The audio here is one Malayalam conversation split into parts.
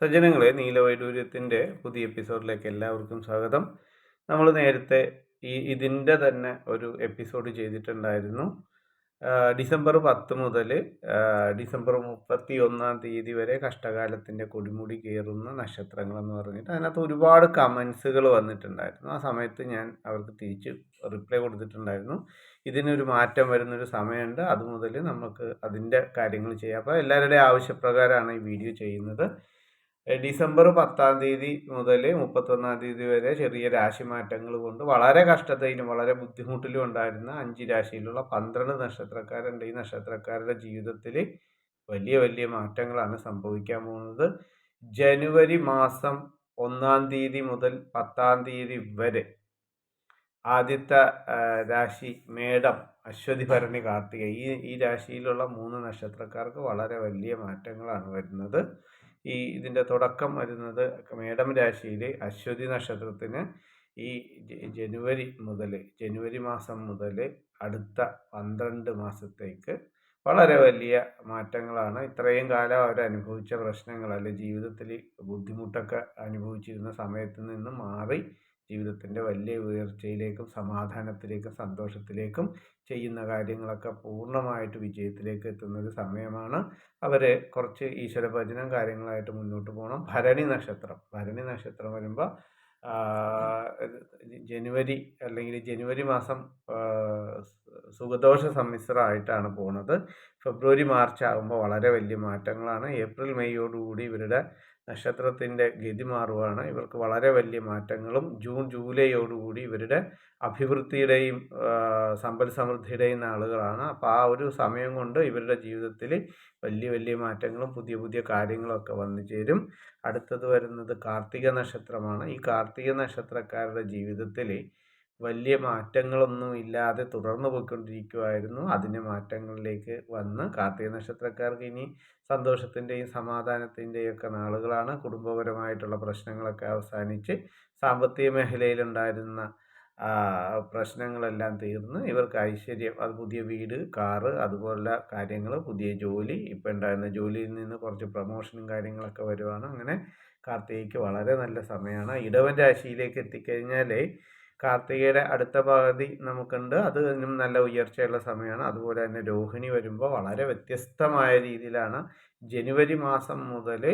സജ്ജനങ്ങളെ നീലവൈഡൂര്യത്തിന്റെ പുതിയ എപ്പിസോഡിലേക്ക് എല്ലാവർക്കും സ്വാഗതം. നമ്മൾ നേരത്തെ ഈ ഇതിന്റെ തന്നെ ഒരു എപ്പിസോഡ് ചെയ്തിട്ടുണ്ടായിരുന്നു. ഡിസംബർ പത്ത് മുതൽ ഡിസംബർ മുപ്പത്തി ഒന്നാം തീയതി വരെ കഷ്ടകാലത്തിന്റെ കൊടിമുടി കയറുന്ന നക്ഷത്രങ്ങൾ എന്ന് പറഞ്ഞിട്ട് അതിനകത്ത് ഒരുപാട് കമൻസുകൾ വന്നിട്ടുണ്ടായിരുന്നു. ആ സമയത്ത് ഞാൻ അവർക്ക് തിരിച്ച് റിപ്ലൈ കൊടുത്തിട്ടുണ്ടായിരുന്നു. ഇതിനൊരു മാറ്റം വരുന്നൊരു സമയമുണ്ട്. അത് മുതൽ നമുക്ക് അതിന്റെ കാര്യങ്ങൾ ചെയ്യാം. അപ്പോൾ എല്ലാവരുടെയും ആവശ്യപ്രകാരമാണ് ഈ വീഡിയോ ചെയ്യുന്നത്. ഡിസംബർ പത്താം തീയതി മുതൽ മുപ്പത്തൊന്നാം തീയതി വരെ ചെറിയ രാശി മാറ്റങ്ങൾ കൊണ്ട് വളരെ കഷ്ടതയിലും വളരെ ബുദ്ധിമുട്ടിലും ഉണ്ടായിരുന്ന അഞ്ച് രാശിയിലുള്ള പന്ത്രണ്ട് നക്ഷത്രക്കാരുണ്ട്. ഈ നക്ഷത്രക്കാരുടെ ജീവിതത്തിൽ വലിയ വലിയ മാറ്റങ്ങളാണ് സംഭവിക്കാൻ പോകുന്നത്. ജനുവരി മാസം ഒന്നാം തീയതി മുതൽ പത്താം തീയതി വരെ ആദ്യത്തെ രാശി മേടം അശ്വതി ഭരണി കാർത്തിക. ഈ ഈ രാശിയിലുള്ള മൂന്ന് നക്ഷത്രക്കാർക്ക് വളരെ വലിയ മാറ്റങ്ങളാണ് വരുന്നത്. ഈ ഇതിന്റെ തുടക്കം വരുന്നത് മേടം രാശിയിൽ അശ്വതി നക്ഷത്രത്തിന് ഈ ജനുവരി മുതൽ ജനുവരി മാസം മുതൽ അടുത്ത പന്ത്രണ്ട് മാസത്തേക്ക് വളരെ വലിയ മാറ്റങ്ങളാണ്. ഇത്രയും കാലം അവർ അനുഭവിച്ച പ്രശ്നങ്ങൾ അല്ലെ ജീവിതത്തിൽ ബുദ്ധിമുട്ടൊക്കെ അനുഭവിച്ചിരുന്ന സമയത്ത് നിന്ന് മാറി ജീവിതത്തിന്റെ വലിയ ഉയർച്ചയിലേക്കും സമാധാനത്തിലേക്കും സന്തോഷത്തിലേക്കും ചെയ്യുന്ന കാര്യങ്ങളൊക്കെ പൂർണമായിട്ട് വിജയത്തിലേക്ക് എത്തുന്ന ഒരു സമയമാണ്. അവർ കുറച്ച് ഈശ്വരഭജനം കാര്യങ്ങളായിട്ട് മുന്നോട്ട് പോകണം. ഭരണി നക്ഷത്രം. ഭരണി നക്ഷത്രം വരുമ്പോൾ ജനുവരി അല്ലെങ്കിൽ ജനുവരി മാസം സുഖദോഷ സമ്മിശ്രമായിട്ടാണ് പോണത്. ഫെബ്രുവരി മാർച്ച് ആകുമ്പോൾ വളരെ വലിയ മാറ്റങ്ങളാണ്. ഏപ്രിൽ മെയ്യോടുകൂടി ഇവരുടെ നക്ഷത്രത്തിന്റെ ഗതി മാറുകയാണ് ഇവർക്ക് വളരെ വലിയ മാറ്റങ്ങളും ജൂൺ ജൂലൈയോടുകൂടി ഇവരുടെ അഭിവൃദ്ധിയുടെയും സമ്പൽ സമൃദ്ധിയുടെയും നാളുകളാണ്. അപ്പോൾ ആ ഒരു സമയം കൊണ്ട് ഇവരുടെ ജീവിതത്തിൽ വലിയ വലിയ മാറ്റങ്ങളും പുതിയ പുതിയ കാര്യങ്ങളൊക്കെ വന്നു ചേരും. അടുത്തത് വരുന്നത് കാർത്തിക നക്ഷത്രമാണ്. ഈ കാർത്തിക നക്ഷത്രക്കാരുടെ ജീവിതത്തിൽ വലിയ മാറ്റങ്ങളൊന്നും ഇല്ലാതെ തുടർന്നു പോയിക്കൊണ്ടിരിക്കുമായിരുന്നു അതിന്റെ മാറ്റങ്ങളിലേക്ക് വന്ന് കാർത്തിക നക്ഷത്രക്കാർക്ക് ഇനി സന്തോഷത്തിന്റെയും സമാധാനത്തിന്റെയും ഒക്കെ നാളുകളാണ്. കുടുംബപരമായിട്ടുള്ള പ്രശ്നങ്ങളൊക്കെ അവസാനിച്ച് സാമ്പത്തിക മേഖലയിലുണ്ടായിരുന്ന പ്രശ്നങ്ങളെല്ലാം തീർന്ന് ഇവർക്ക് ഐശ്വര്യം അത് പുതിയ വീട് കാറ് അതുപോലുള്ള കാര്യങ്ങൾ പുതിയ ജോലി ഇപ്പം ഉണ്ടായിരുന്ന ജോലിയിൽ നിന്ന് കുറച്ച് പ്രൊമോഷനും കാര്യങ്ങളൊക്കെ വരുവാണ്. അങ്ങനെ കാർത്തികയ്ക്ക് വളരെ നല്ല സമയമാണ്. ഇടവൻ രാശിയിലേക്ക് എത്തിക്കഴിഞ്ഞാൽ കാർത്തികയുടെ അടുത്ത പകുതി നമുക്കുണ്ട്. അത് നല്ല ഉയർച്ചയുള്ള സമയമാണ്. അതുപോലെ തന്നെ രോഹിണി വരുമ്പോൾ വളരെ വ്യത്യസ്തമായ രീതിയിലാണ് ജനുവരി മാസം മുതൽ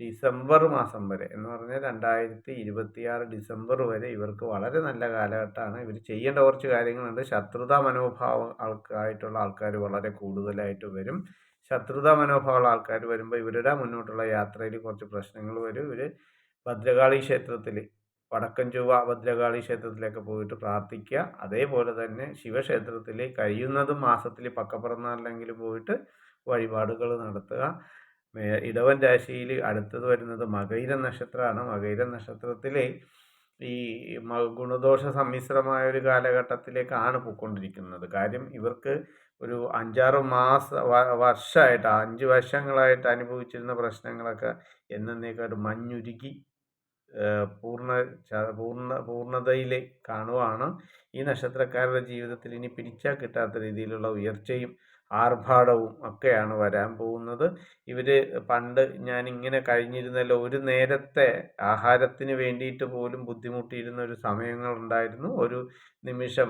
ഡിസംബർ മാസം വരെ എന്ന് പറഞ്ഞാൽ രണ്ടായിരത്തി ഇരുപത്തിയാറ് ഡിസംബർ വരെ ഇവർക്ക് വളരെ നല്ല കാലഘട്ടമാണ്. ഇവർ ചെയ്യേണ്ട കുറച്ച് കാര്യങ്ങളുണ്ട്. ശത്രുതാ മനോഭാവം ആൾക്കായിട്ടുള്ള ആൾക്കാർ വളരെ കൂടുതലായിട്ട് വരും. ശത്രുതാ മനോഭാവമുള്ള ആൾക്കാർ വരുമ്പോൾ ഇവരുടെ മുന്നോട്ടുള്ള യാത്രയിൽ കുറച്ച് പ്രശ്നങ്ങൾ വരും. ഇവർ ഭദ്രകാളി ക്ഷേത്രത്തിൽ വടക്കൻ ചൊവ്വ ഭദ്രകാളി ക്ഷേത്രത്തിലേക്ക് പോയിട്ട് പ്രാർത്ഥിക്കുക. അതേപോലെ തന്നെ ശിവക്ഷേത്രത്തിൽ കഴിയുന്നതും മാസത്തിൽ പക്കപ്പിറന്നാളിലെങ്കിൽ പോയിട്ട് വഴിപാടുകൾ നടത്തുക. ഇടവൻ രാശിയിൽ അടുത്തത് വരുന്നത് മകൈര നക്ഷത്രമാണ്. മകൈര നക്ഷത്രത്തിൽ ഈ ഗുണദോഷ സമ്മിശ്രമായ ഒരു കാലഘട്ടത്തിലേക്കാണ് പോയിക്കൊണ്ടിരിക്കുന്നത്. കാര്യം ഇവർക്ക് ഒരു അഞ്ചാറ് മാസ വർഷമായിട്ട് അഞ്ച് വർഷങ്ങളായിട്ട് അനുഭവിച്ചിരുന്ന പ്രശ്നങ്ങളൊക്കെ എന്നേക്കാട്ട് മഞ്ഞുരുകി പൂർണ പൂർണ പൂർണതയിൽ കാണുവാണ്. ഈ നക്ഷത്രക്കാരുടെ ജീവിതത്തിൽ ഇനി പിടിച്ചാൽ കിട്ടാത്ത രീതിയിലുള്ള ഉയർച്ചയും ആർഭാടവും ഒക്കെയാണ് വരാൻ പോകുന്നത്. ഇവർ പണ്ട് ഞാൻ ഇങ്ങനെ കഴിഞ്ഞിരുന്നല്ലോ ഒരു നേരത്തെ ആഹാരത്തിന് വേണ്ടിയിട്ട് പോലും ബുദ്ധിമുട്ടിയിരുന്ന ഒരു സമയങ്ങൾ ഉണ്ടായിരുന്നു ഒരു നിമിഷം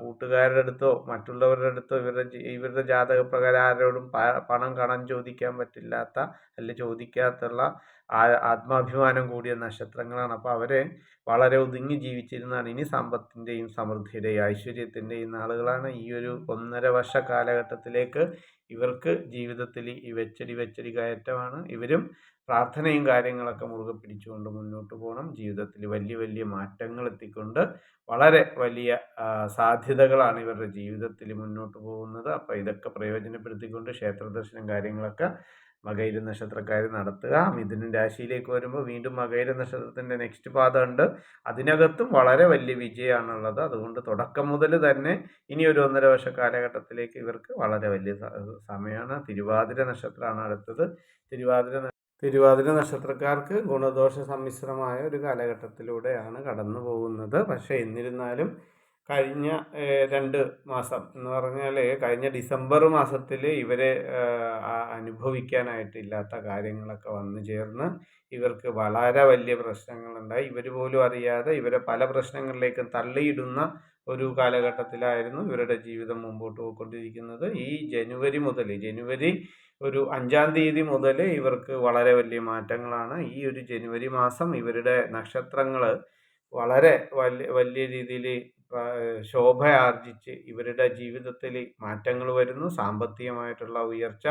കൂട്ടുകാരുടെ അടുത്തോ മറ്റുള്ളവരുടെ അടുത്തോ ഇവരുടെ ഇവരുടെ ജാതകപ്രകാരം ആരോടും പണം കടം ചോദിക്കാൻ പറ്റില്ലാത്ത അല്ലെ ചോദിക്കാത്തുള്ള ആത്മാഭിമാനം കൂടിയ നക്ഷത്രങ്ങളാണ്. അപ്പോൾ അവരെ വളരെ ഒതുങ്ങി ജീവിച്ചിരുന്നാണ് ഇനി സമ്പത്തിന്റെയും സമൃദ്ധിയുടെയും ഐശ്വര്യത്തിന്റെയും നാളുകളാണ്. ഈ ഒരു ഒന്നര വർഷ കാലഘട്ടത്തിലേക്ക് ഇവർക്ക് ജീവിതത്തിൽ ഈ വെച്ചടി വെച്ചടി കയറ്റമാണ്. ഇവരും പ്രാർത്ഥനയും കാര്യങ്ങളൊക്കെ മുറുകെ പിടിച്ചുകൊണ്ട് മുന്നോട്ട് പോകണം. ജീവിതത്തിൽ വലിയ വലിയ മാറ്റങ്ങൾ എത്തിക്കൊണ്ട് വളരെ വലിയ സാധ്യതകളാണ് ഇവരുടെ ജീവിതത്തിൽ മുന്നോട്ട് പോകുന്നത്. അപ്പോൾ ഇതൊക്കെ പ്രയോജനപ്പെടുത്തിക്കൊണ്ട് ക്ഷേത്രദർശനം കാര്യങ്ങളൊക്കെ മകൈര നക്ഷത്രക്കാർ നടത്തുക. മിഥുനൻ രാശിയിലേക്ക് വരുമ്പോൾ വീണ്ടും മകൈര നക്ഷത്രത്തിന്റെ നെക്സ്റ്റ് പാത ഉണ്ട്. അതിനകത്തും വളരെ വലിയ വിജയമാണുള്ളത്. അതുകൊണ്ട് തുടക്കം മുതൽ തന്നെ ഇനി ഒരു ഒന്നര വർഷ കാലഘട്ടത്തിലേക്ക് ഇവർക്ക് വളരെ വലിയ സമയമാണ്. തിരുവാതിര നക്ഷത്രമാണ് അടുത്തത്. തിരുവാതിര തിരുവാതിര നക്ഷത്രക്കാർക്ക് ഗുണദോഷ സമ്മിശ്രമായ ഒരു കാലഘട്ടത്തിലൂടെയാണ് കടന്നു പോകുന്നത് പക്ഷേ എന്നിരുന്നാലും കഴിഞ്ഞ രണ്ട് മാസം എന്ന് പറഞ്ഞാൽ കഴിഞ്ഞ ഡിസംബർ മാസത്തിൽ ഇവർ അനുഭവിക്കാനായിട്ടില്ലാത്ത കാര്യങ്ങളൊക്കെ വന്നു ചേർന്ന് ഇവർക്ക് വളരെ വലിയ പ്രശ്നങ്ങളുണ്ടായി. ഇവർ പോലും അറിയാതെ ഇവരെ പല പ്രശ്നങ്ങളിലേക്കും തള്ളിയിടുന്ന ഒരു കാലഘട്ടത്തിലായിരുന്നു ഇവരുടെ ജീവിതം മുമ്പോട്ട് പോയിക്കൊണ്ടിരിക്കുന്നത്. ഈ ജനുവരി മുതൽ ജനുവരി ഒരു അഞ്ചാം തീയതി മുതൽ ഇവർക്ക് വളരെ വലിയ മാറ്റങ്ങളാണ്. ഈ ഒരു ജനുവരി മാസം ഇവരുടെ നക്ഷത്രങ്ങൾ വളരെ വലിയ വലിയ രീതിയിൽ ശോഭ ആർജിച്ച് ഇവരുടെ ജീവിതത്തിൽ മാറ്റങ്ങൾ വരുന്നു. സാമ്പത്തികമായിട്ടുള്ള ഉയർച്ച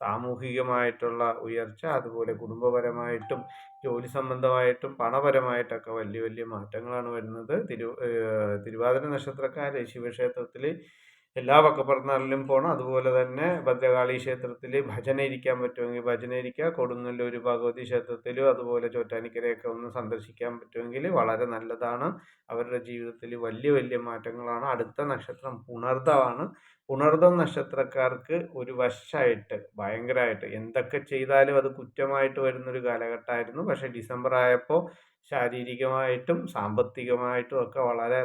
സാമൂഹികമായിട്ടുള്ള ഉയർച്ച അതുപോലെ കുടുംബപരമായിട്ടും ജോലി സംബന്ധമായിട്ടും പണപരമായിട്ടൊക്കെ വലിയ വലിയ മാറ്റങ്ങളാണ് വരുന്നത്. തിരു തിരുവാതിര നക്ഷത്രക്കാർ ശിവക്ഷേത്രത്തിൽ എല്ലാ വക്കപ്പറന്നാളിലും പോകണം അതുപോലെ തന്നെ ഭദ്രകാളി ക്ഷേത്രത്തിൽ ഭജന ഇരിക്കാൻ പറ്റുമെങ്കിൽ ഭജന ഇരിക്കുക. കൊടുങ്ങല്ലൂർ ഭഗവതി ക്ഷേത്രത്തിലും അതുപോലെ ചോറ്റാനിക്കരയൊക്കെ ഒന്ന് സന്ദർശിക്കാൻ പറ്റുമെങ്കിൽ വളരെ നല്ലതാണ്. അവരുടെ ജീവിതത്തിൽ വലിയ വലിയ മാറ്റങ്ങളാണ്. അടുത്ത നക്ഷത്രം പുണർദമാണ്. പുണർദം നക്ഷത്രക്കാർക്ക് ഒരു വശമായിട്ട് ഭയങ്കരമായിട്ട് എന്തൊക്കെ ചെയ്താലും അത് കുറ്റമായിട്ട് വരുന്നൊരു കാലഘട്ടമായിരുന്നു. പക്ഷേ ഡിസംബർ ആയപ്പോൾ ശാരീരികമായിട്ടും സാമ്പത്തികമായിട്ടും ഒക്കെ വളരെ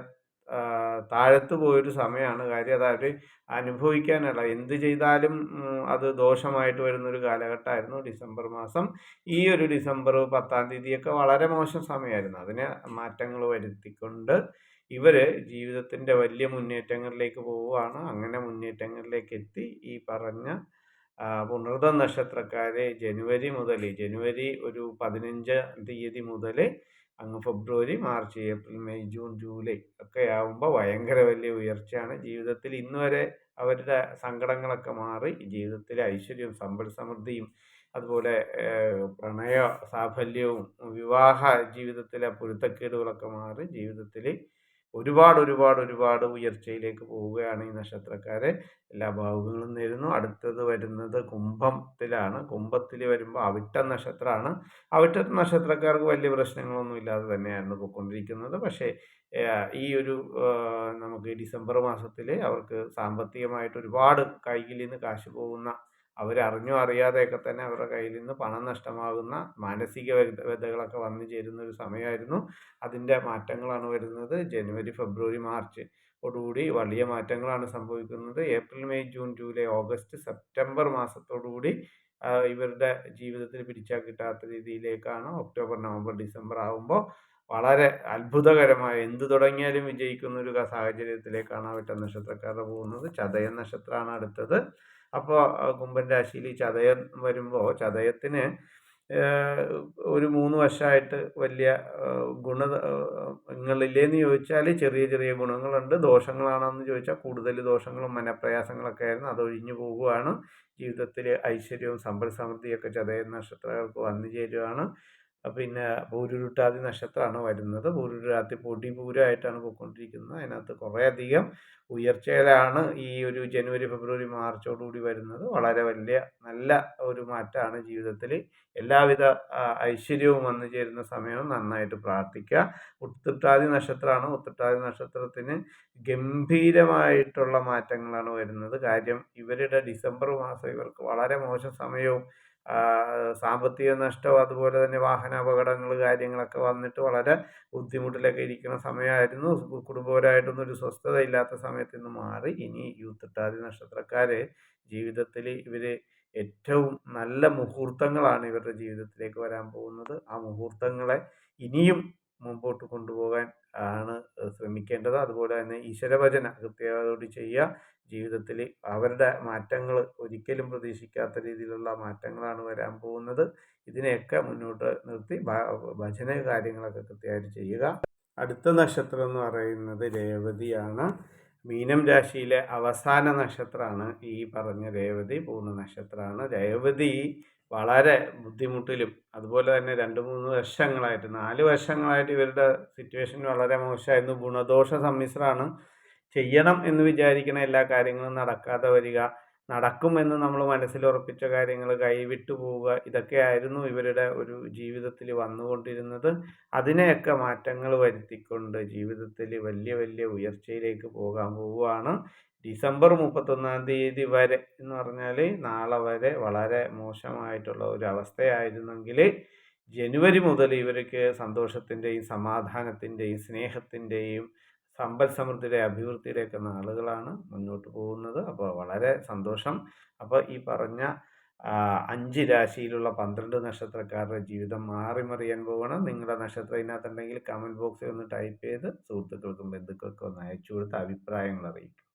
താഴത്ത് പോയൊരു സമയമാണ് കാര്യം അതായത് അനുഭവിക്കാനല്ല. എന്ത് ചെയ്താലും അത് ദോഷമായിട്ട് വരുന്നൊരു കാലഘട്ടമായിരുന്നു ഡിസംബർ മാസം. ഈ ഒരു ഡിസംബർ പത്താം തീയതിയൊക്കെ വളരെ മോശം സമയമായിരുന്നു. അതിന് മാറ്റങ്ങൾ വരുത്തിക്കൊണ്ട് ഇവർ ജീവിതത്തിന്റെ വലിയ മുന്നേറ്റങ്ങളിലേക്ക് പോവുകയാണ്. അങ്ങനെ മുന്നേറ്റങ്ങളിലേക്ക് എത്തി ഈ പറഞ്ഞ പുണർത നക്ഷത്രക്കാരെ ജനുവരി മുതൽ ജനുവരി ഒരു പതിനഞ്ച് തീയതി മുതൽ അങ്ങ് February March April May June July ഒക്കെ ആകുമ്പോൾ ഭയങ്കര വലിയ ഉയർച്ചയാണ്. ജീവിതത്തിൽ ഇന്ന് വരെ അവരുടെ സങ്കടങ്ങളൊക്കെ മാറി ജീവിതത്തിലെ ഐശ്വര്യവും സമ്പൽ സമൃദ്ധിയും അതുപോലെ പ്രണയ സാഫല്യവും വിവാഹ ജീവിതത്തിലെ പൊരുത്തക്കേടുകളൊക്കെ മാറി ജീവിതത്തിൽ ഒരുപാട് ഒരുപാട് ഒരുപാട് ഉയർച്ചയിലേക്ക് പോവുകയാണ് ഈ നക്ഷത്രക്കാരെ. എല്ലാ ഭാവങ്ങളും നേരുന്നു. അടുത്തത് വരുന്നത് കുംഭത്തിലാണ്. കുംഭത്തിൽ വരുമ്പോൾ അവിട്ട നക്ഷത്രമാണ് അവിട്ട നക്ഷത്രക്കാർക്ക് വലിയ പ്രശ്നങ്ങളൊന്നും ഇല്ലാതെ തന്നെയാണ് പോയിക്കൊണ്ടിരിക്കുന്നത്. പക്ഷേ ഈ ഒരു നമുക്ക് ഡിസംബർ മാസത്തിൽ അവർക്ക് സാമ്പത്തികമായിട്ട് ഒരുപാട് കയ്യിൽ നിന്ന് കാശ് പോകുന്ന അവരറിഞ്ഞോ അറിയാതെയൊക്കെ തന്നെ അവരുടെ കയ്യിൽ നിന്ന് പണം നഷ്ടമാകുന്ന മാനസിക വ്യതകളൊക്കെ വന്നു ചേരുന്ന ഒരു സമയമായിരുന്നു. അതിന്റെ മാറ്റങ്ങളാണ് വരുന്നത്. ജനുവരി ഫെബ്രുവരി മാർച്ച്. ഓടുകൂടി വലിയ മാറ്റങ്ങളാണ് സംഭവിക്കുന്നത്. April May June July August September മാസത്തോടുകൂടി ഇവരുടെ ജീവിതത്തിൽ പിടിച്ചാൽ കിട്ടാത്ത രീതിയിലേക്കാണ് ഒക്ടോബർ നവംബർ ഡിസംബർ ആകുമ്പോൾ വളരെ അത്ഭുതകരമായ എന്ത് തുടങ്ങിയാലും വിജയിക്കുന്ന ഒരു സാഹചര്യത്തിലേക്കാണ് ആ വിട്ട നക്ഷത്രക്കാരുടെ പോകുന്നത്. ചതയ നക്ഷത്രമാണ് അടുത്തത്. അപ്പോൾ കുംഭൻ രാശിയിൽ ഈ ചതയം വരുമ്പോൾ ചതയത്തിന് ഒരു മൂന്ന് വർഷമായിട്ട് വലിയ ഗുണങ്ങളില്ലേന്ന് ചോദിച്ചാൽ ചെറിയ ചെറിയ ഗുണങ്ങളുണ്ട്. ദോഷങ്ങളാണെന്ന് ചോദിച്ചാൽ കൂടുതൽ ദോഷങ്ങളും മനപ്രയാസങ്ങളൊക്കെ ആയിരുന്നു. അതൊഴിഞ്ഞു പോകുകയാണ് ജീവിതത്തിൽ ഐശ്വര്യവും സമ്പൽ സമൃദ്ധിയൊക്കെ ചതയ നക്ഷത്രങ്ങൾക്ക് വന്നു ചേരുകയാണ് പിന്നെ പൂരുരുട്ടാതി നക്ഷത്രമാണ് വരുന്നത്. പൂരുരുട്ടാതി പൊടി പൂരമായിട്ടാണ് പോയിക്കൊണ്ടിരിക്കുന്നത്. അതിനകത്ത് കുറേയധികം ഉയർച്ചയിലാണ് ഈ ഒരു ജനുവരി ഫെബ്രുവരി മാർച്ചോടുകൂടി വരുന്നത്. വളരെ വലിയ നല്ല ഒരു മാറ്റമാണ് ജീവിതത്തിൽ. എല്ലാവിധ ഐശ്വര്യവും വന്നു ചേരുന്ന സമയവും നന്നായിട്ട് പ്രാർത്ഥിക്കുക. ഉത്തിട്ടാതി നക്ഷത്രമാണ്. ഉത്തിട്ടാതി നക്ഷത്രത്തിന് ഗംഭീരമായിട്ടുള്ള മാറ്റങ്ങളാണ് വരുന്നത്. കാര്യം ഇവരുടെ ഡിസംബർ മാസം ഇവർക്ക് വളരെ മോശം സമയവും സാമ്പത്തിക നഷ്ടം അതുപോലെ തന്നെ വാഹന അപകടങ്ങൾ കാര്യങ്ങളൊക്കെ വന്നിട്ട് വളരെ ബുദ്ധിമുട്ടിലൊക്കെ ഇരിക്കുന്ന സമയമായിരുന്നു. കുടുംബപരമായിട്ടൊന്നും ഒരു സ്വസ്ഥത ഇല്ലാത്ത സമയത്ത് നിന്ന് മാറി. ഇനി യൂത്തിട്ടാതി നക്ഷത്രക്കാർ ജീവിതത്തിൽ ഇവർ ഏറ്റവും നല്ല മുഹൂർത്തങ്ങളാണ് ഇവരുടെ ജീവിതത്തിലേക്ക് വരാൻ പോകുന്നത്. ആ മുഹൂർത്തങ്ങളെ ഇനിയും മുമ്പോട്ട് കൊണ്ടുപോകാൻ ആണ് ശ്രമിക്കേണ്ടത്. അതുപോലെ തന്നെ ഈശ്വരഭജന കൃത്യതയോട് ചെയ്യുക. ജീവിതത്തിൽ അവരുടെ മാറ്റങ്ങൾ ഒരിക്കലും പ്രതീക്ഷിക്കാത്ത രീതിയിലുള്ള മാറ്റങ്ങളാണ് വരാൻ പോകുന്നത്. ഇതിനെയൊക്കെ മുന്നോട്ട് നിർത്തി ഭജന കാര്യങ്ങളൊക്കെ കൃത്യമായിട്ട് ചെയ്യുക. അടുത്ത നക്ഷത്രം എന്ന് പറയുന്നത് രേവതിയാണ്. മീനം രാശിയിലെ അവസാന നക്ഷത്രമാണ് ഈ പറഞ്ഞ രേവതി പൂർണ നക്ഷത്രമാണ്. രേവതി വളരെ ബുദ്ധിമുട്ടിലും അതുപോലെ തന്നെ രണ്ട് മൂന്ന് വർഷങ്ങളായിട്ട് നാല് വർഷങ്ങളായിട്ട് ഇവരുടെ സിറ്റുവേഷൻ വളരെ മോശമായിരുന്നു. ഗുണദോഷ സമ്മിശ്രമാണ്. ചെയ്യണം എന്ന് വിചാരിക്കുന്ന എല്ലാ കാര്യങ്ങളും നടക്കാതെ വരിക. നടക്കുമെന്ന് നമ്മൾ മനസ്സിൽ ഉറപ്പിച്ച കാര്യങ്ങൾ കൈവിട്ടു പോവുക. ഇതൊക്കെയായിരുന്നു ഇവരുടെ ഒരു ജീവിതത്തിൽ വന്നുകൊണ്ടിരുന്നത്. അതിനെയൊക്കെ മാറ്റങ്ങൾ വരുത്തിക്കൊണ്ട് ജീവിതത്തിൽ വലിയ വലിയ ഉയർച്ചയിലേക്ക് പോകാൻ പോവുകയാണ്. ഡിസംബർ മുപ്പത്തൊന്നാം തീയതി വരെ എന്ന് പറഞ്ഞാൽ നാളെ വരെ വളരെ മോശമായിട്ടുള്ള ഒരു അവസ്ഥയായിരുന്നെങ്കിൽ ജനുവരി മുതൽ ഇവർക്ക് സന്തോഷത്തിന്റെയും സമാധാനത്തിന്റെയും സ്നേഹത്തിന്റെയും സമ്പൽ സമൃദ്ധിയുടെ അഭിവൃദ്ധിയുടെയൊക്കെ നാളുകളാണ് മുന്നോട്ട് പോകുന്നത്. അപ്പോൾ വളരെ സന്തോഷം. അപ്പോൾ ഈ പറഞ്ഞ അഞ്ച് രാശിയിലുള്ള പന്ത്രണ്ട് നക്ഷത്രക്കാരുടെ ജീവിതം മാറിമറിയാൻ പോകണം നിങ്ങളുടെ നക്ഷത്രം ഇതിനകത്തുണ്ടെങ്കിൽ കമന്റ് ബോക്സിൽ ഒന്ന് ടൈപ്പ് ചെയ്ത് സുഹൃത്തുക്കൾക്കും ബന്ധുക്കൾക്കും ഒന്ന് അയച്ചു കൊടുത്ത് അഭിപ്രായങ്ങൾ അറിയിക്കും.